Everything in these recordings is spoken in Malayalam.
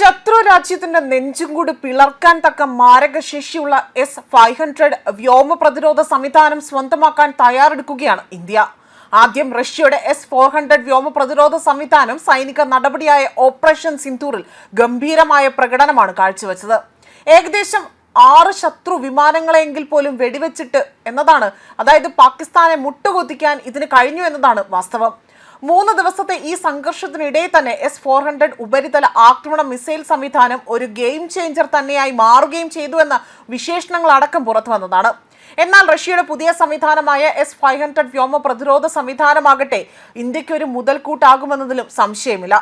ശത്രു രാജ്യത്തിന്റെ നെഞ്ചും കൂടി പിളർക്കാൻ തക്ക മാരകശേഷിയുള്ള എസ് ഫൈവ് ഹൺഡ്രഡ് വ്യോമ പ്രതിരോധ സംവിധാനം സ്വന്തമാക്കാൻ തയ്യാറെടുക്കുകയാണ് ഇന്ത്യ. ആദ്യം റഷ്യയുടെ എസ് ഫോർ ഹൺഡ്രഡ് വ്യോമ പ്രതിരോധ സംവിധാനം സൈനിക നടപടിയായ ഓപ്പറേഷൻ സിന്ധൂറിൽ ഗംഭീരമായ പ്രകടനമാണ് കാഴ്ചവെച്ചത്. ഏകദേശം ആറ് ശത്രു വിമാനങ്ങളെങ്കിൽ പോലും വെടിവെച്ചിട്ട് എന്നതാണ് അതായത് പാകിസ്ഥാനെ മുട്ടുകുത്തിക്കാൻ ഇതിന് കഴിഞ്ഞു എന്നതാണ് വാസ്തവം. മൂന്ന് ദിവസത്തെ ഈ സംഘർഷത്തിനിടെ തന്നെ എസ് ഫോർ ഹൺഡ്രഡ് ഉപരിതല ആക്രമണ മിസൈൽ സംവിധാനം ഒരു ഗെയിം ചേഞ്ചർ തന്നെയായി മാറുകയും ചെയ്തു എന്ന വിശേഷണങ്ങൾ അടക്കം പുറത്തു വന്നതാണ്. എന്നാൽ റഷ്യയുടെ പുതിയ സംവിധാനമായ എസ് ഫൈവ് ഹൺഡ്രഡ് വ്യോമ പ്രതിരോധ സംവിധാനമാകട്ടെ ഇന്ത്യയ്ക്ക് ഒരു മുതൽക്കൂട്ടാകുമെന്നതിലും സംശയമില്ല.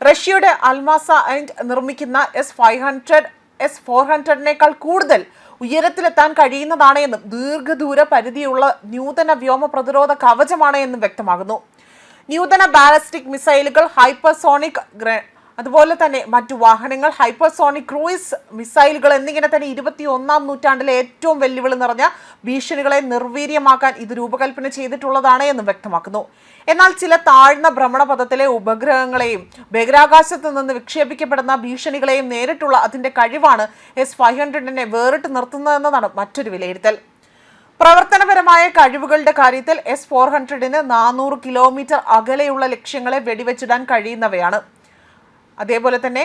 റഷ്യയുടെ അൽമാസ ആൻഡ് നിർമ്മിക്കുന്ന S five hundred S four ഹൺഡ്രഡിനേക്കാൾ കൂടുതൽ ഉയരത്തിലെത്താൻ കഴിയുന്നതാണ് എന്നും ദീർഘദൂര പരിധിയുള്ള നൂതന വ്യോമ പ്രതിരോധ കവചമാണ് എന്നും വ്യക്തമാകുന്നു. നൂതന ബാലസ്റ്റിക് മിസൈലുകൾ ഹൈപ്പർസോണിക് അതുപോലെ തന്നെ മറ്റു വാഹനങ്ങൾ ഹൈപ്പർസോണിക് ക്രൂയിസ് മിസൈലുകൾ എന്നിങ്ങനെ തന്നെ ഇരുപത്തി ഒന്നാം നൂറ്റാണ്ടിലെ ഏറ്റവും വെല്ലുവിളി നിറഞ്ഞ ഭീഷണികളെ നിർവീര്യമാക്കാൻ ഇത് രൂപകൽപ്പന ചെയ്തിട്ടുള്ളതാണ് എന്ന് വ്യക്തമാക്കുന്നു. എന്നാൽ ചില താഴ്ന്ന ഭ്രമണപഥത്തിലെ ഉപഗ്രഹങ്ങളെയും ബഹിരാകാശത്ത് നിന്ന് വിക്ഷേപിക്കപ്പെടുന്ന ഭീഷണികളെയും നേരിട്ടുള്ള അതിന്റെ കഴിവാണ് എസ് ഫൈവ് ഹൺഡ്രഡിനെ വേറിട്ട് നിർത്തുന്നതെന്നതാണ് മറ്റൊരു വിലയിരുത്തൽ. പ്രവർത്തനപരമായ കഴിവുകളുടെ കാര്യത്തിൽ എസ് ഫോർ ഹൺഡ്രഡിന് നാനൂറ് കിലോമീറ്റർ അകലെയുള്ള ലക്ഷ്യങ്ങളെ വെടിവെച്ചിടാൻ കഴിയുന്നവയാണ്. അതേപോലെ തന്നെ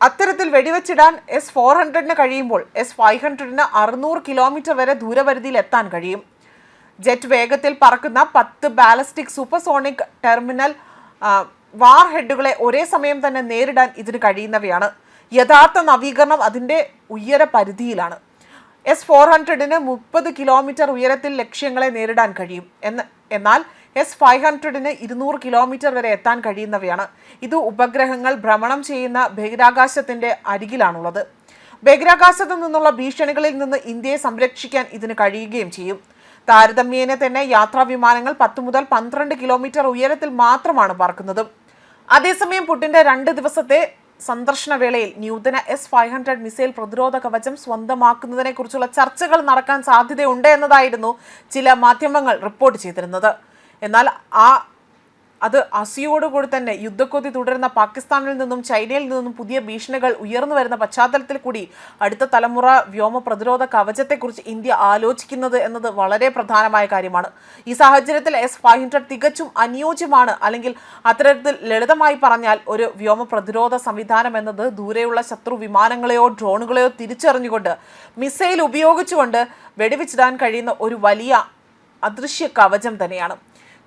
അത്തരത്തിൽ വെടിവെച്ചിടാൻ എസ് ഫോർ ഹൺഡ്രഡിന് കഴിയുമ്പോൾ എസ് ഫൈവ് ഹൺഡ്രഡിന് അറുന്നൂറ് കിലോമീറ്റർ വരെ ദൂരപരിധിയിൽ എത്താൻ കഴിയും. ജെറ്റ് വേഗത്തിൽ പറക്കുന്ന പത്ത് ബാലസ്റ്റിക് സൂപ്പർസോണിക് ടെർമിനൽ വാർ ഹെഡുകളെ ഒരേ സമയം തന്നെ നേരിടാൻ ഇതിന് കഴിയുന്നവയാണ്. യഥാർത്ഥ നവീകരണം അതിന്റെ ഉയര പരിധിയിലാണ്. എസ് ഫോർ ഹൺഡ്രഡിന് മുപ്പത് കിലോമീറ്റർ ഉയരത്തിൽ ലക്ഷ്യങ്ങളെ നേരിടാൻ കഴിയും. എന്ന് എന്നാൽ എസ് ഫൈവ് ഹൺഡ്രഡിന് ഇരുന്നൂറ് കിലോമീറ്റർ വരെ എത്താൻ കഴിയുന്നവയാണ്. ഇത് ഉപഗ്രഹങ്ങൾ ഭ്രമണം ചെയ്യുന്ന ബഹിരാകാശത്തിന്റെ അരികിലാണുള്ളത്. ബഹിരാകാശത്തു നിന്നുള്ള ഭീഷണികളിൽ നിന്ന് ഇന്ത്യയെ സംരക്ഷിക്കാൻ ഇതിന് കഴിയുകയും ചെയ്യും. താരതമ്യേന തന്നെ യാത്രാ വിമാനങ്ങൾ പത്ത് മുതൽ പന്ത്രണ്ട് കിലോമീറ്റർ ഉയരത്തിൽ മാത്രമാണ് പറക്കുന്നത് അതേസമയം പുടിന്റെ രണ്ട് ദിവസത്തെ സന്ദർശന വേളയിൽ ന്യൂതന എസ് ഫൈവ് ഹൺഡ്രഡ് മിസൈൽ പ്രതിരോധ കവചം സ്വന്തമാക്കുന്നതിനെ കുറിച്ചുള്ള ചർച്ചകൾ നടക്കാൻ സാധ്യതയുണ്ട് എന്നതായിരുന്നു ചില മാധ്യമങ്ങൾ റിപ്പോർട്ട് ചെയ്തിരുന്നത്. എന്നാൽ ആ അത് അസിയോടുകൂടി തന്നെ യുദ്ധക്കൊതി തുടരുന്ന പാകിസ്ഥാനിൽ നിന്നും ചൈനയിൽ നിന്നും പുതിയ ഭീഷണികൾ ഉയർന്നു വരുന്ന പശ്ചാത്തലത്തിൽ കൂടി അടുത്ത തലമുറ വ്യോമ പ്രതിരോധ കവചത്തെക്കുറിച്ച് ഇന്ത്യ ആലോചിക്കുന്നത് എന്നത് വളരെ പ്രധാനമായ കാര്യമാണ്. ഈ സാഹചര്യത്തിൽ എസ് ഫൈവ് ഹൺഡ്രഡ് തികച്ചും അനുയോജ്യമാണ്. അല്ലെങ്കിൽ അത്തരത്തിൽ ലളിതമായി പറഞ്ഞാൽ ഒരു വ്യോമ പ്രതിരോധ സംവിധാനം എന്നത് ദൂരെയുള്ള ശത്രു വിമാനങ്ങളെയോ ഡ്രോണുകളെയോ തിരിച്ചറിഞ്ഞുകൊണ്ട് മിസൈൽ ഉപയോഗിച്ചുകൊണ്ട് വെടിവെച്ചിടാൻ കഴിയുന്ന ഒരു വലിയ അദൃശ്യ കവചം തന്നെയാണ്.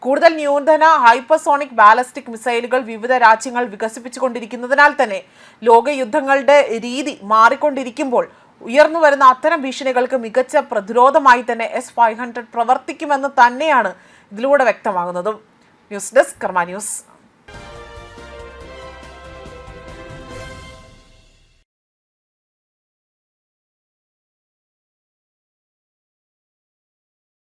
കൂടുതൽ ന്യൂനധന ഹൈപ്പർസോണിക് ബാലസ്റ്റിക് മിസൈലുകൾ വിവിധ രാജ്യങ്ങൾ വികസിപ്പിച്ചുകൊണ്ടിരിക്കുന്നതിനാൽ തന്നെ ലോകയുദ്ധങ്ങളുടെ രീതി മാറിക്കൊണ്ടിരിക്കുമ്പോൾ ഉയർന്നു വരുന്ന അത്തരം ഭീഷണികൾക്ക് മികച്ച പ്രതിരോധമായി തന്നെ എസ് ഫൈവ് ഹൺഡ്രഡ് പ്രവർത്തിക്കുമെന്ന് തന്നെയാണ് ഇതിലൂടെ വ്യക്തമാകുന്നതും. News desk Karma news.